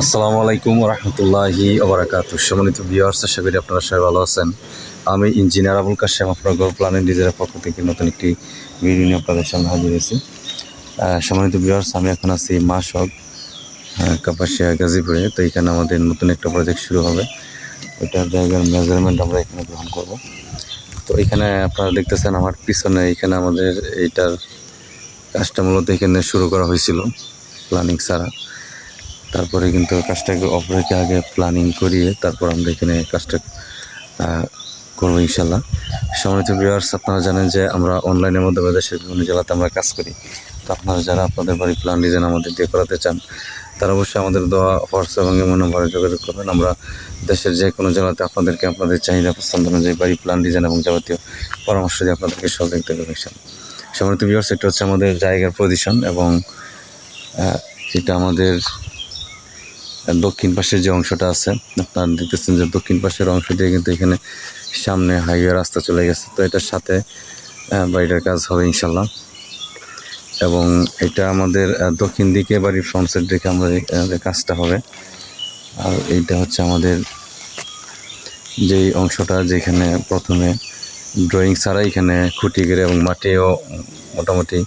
আসসালামু আলাইকুম রহমতুল্লাহি ওবরাকাত সম্মানিত ভিউয়ার্স আশা করি আপনারা সবাই ভালো আছেন। আমি ইঞ্জিনিয়ার আবুল কাশেম, আপনার গল্প প্ল্যানিং ডিজাইনের পক্ষ থেকে নতুন একটি ভিডিও নিয়ে আপনাদের সামনে হাজির হয়েছি। সম্মানিত ভিউয়ার্স আমি এখন আছি মাসক কাপাসিয়া, গাজীপুরে। তো এখানে আমাদের নতুন একটা প্রজেক্ট শুরু হবে। ওইটার জায়গার মেজারমেন্ট আমরা এখানে গ্রহণ করব। তো এখানে আপনারা দেখতেছেন আমার পিছনে, এখানে আমাদের এইটার কাজটা মূলত এখানে শুরু করা হয়েছিল প্ল্যানিং ছাড়া। তারপরে কিন্তু কাজটাকে অফ রেখে আগে প্ল্যানিং করিয়ে তারপর আমরা এখানে কাজটা করব ইনশাল্লাহ সম্মানিত ভিউয়ার্স আপনারা জানেন যে আমরা অনলাইনের মাধ্যমে দেশের বিভিন্ন জেলাতে আমরা কাজ করি। তো আপনারা যারা আপনাদের বাড়ি প্ল্যান ডিজাইন আমাদের দিয়ে করাতে চান, তারা অবশ্যই আমাদের দেওয়া হোয়াটসঅ্যাপ এবং এমন নম্বরে যোগাযোগ করবেন। আমরা দেশের যে কোনো জেলাতে আপনাদেরকে আপনাদের চাহিদা পছন্দ অনুযায়ী বাড়ি প্ল্যান ডিজাইন এবং যাবতীয় পরামর্শ দিয়ে আপনাদেরকে সহযোগিতা করবে ইনশাল্লাহ সম্মানিত ভিউয়ার্স এটা হচ্ছে আমাদের জায়গার পজিশন এবং এটা আমাদের দক্ষিণ পাশের যে অংশটা আছে, আপনারা দেখতেছেন যে দক্ষিণ পাশের অংশ দিয়ে কিন্তু এখানে সামনে হাইওয়ে রাস্তা চলে গেছে। তো এটার সাথে বাড়িটার কাজ হবে ইনশাল্লাহ এবং এটা আমাদের দক্ষিণ দিকে বাড়ির ফ্রন্ট সাইড আমাদের আমাদের কাজটা হবে। আর এইটা হচ্ছে আমাদের যেই অংশটা যেখানে প্রথমে ড্রয়িং ছাড়া এখানে খুঁটি গেড়ে এবং মাটিও মোটামুটি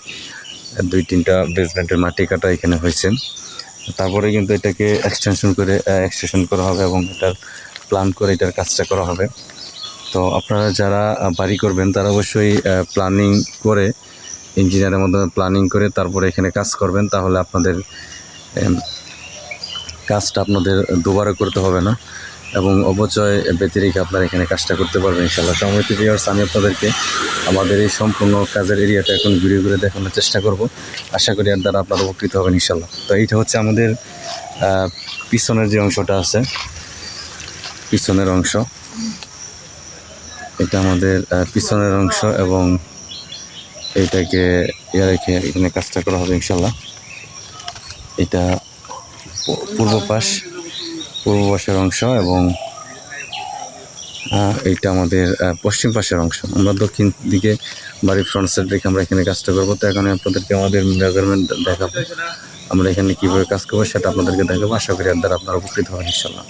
দুই তিনটা বেসমেন্টের মাটি কাটা এখানে হয়েছে। তারপরে কিন্তু এটাকে এক্সটেনশন করে এক্সটেনশন করা হবে এবং এটার প্ল্যান করে এটার কাজটা করা হবে। তো আপনারা যারা বাড়ি করবেন, তারা অবশ্যই প্ল্যানিং করে ইঞ্জিনিয়ারের মাধ্যমে প্ল্যানিং করে তারপরে এখানে কাজ করবেন, তাহলে আপনাদের কাজটা আপনাদের দুবারও করতে হবে না। এবং অবচয় ব্যতিরিক আপনারা এখানে কাজটা করতে পারবেন ইনশাল্লাহ সম্মিলিত ভিউয়ার্স আমি আপনাদেরকে আমাদের এই সম্পূর্ণ কাজের এরিয়াটা এখন ঘুরে ঘুরে দেখানোর চেষ্টা করব। আশা করি এর দ্বারা আপনারা উপকৃত হবেন ইনশাল্লাহ তো এইটা হচ্ছে আমাদের পিছনের যে অংশটা আছে, পিছনের অংশ। এটা আমাদের পিছনের অংশ এবং এইটাকে ইয়ে রেখে এখানে কাজটা করা হবে ইনশাল্লাহ এটা পূর্ব পাশ। পূর্ব পাশের অংশ এবং এইটা আমাদের পশ্চিম পাশের অংশ। আমরা দক্ষিণ দিকে বাড়ির ফ্রন্ট সাইড রেখে আমরা এখানে কাজটা করব। তো এখন আপনাদেরকে আমাদের মেজারমেন্ট দেখাবো। আমরা এখানে কীভাবে কাজ করব সেটা আপনাদেরকে দেখাবো। আশা করি এর দ্বারা আপনারা উপকৃত হবেন ইনশাল্লাহ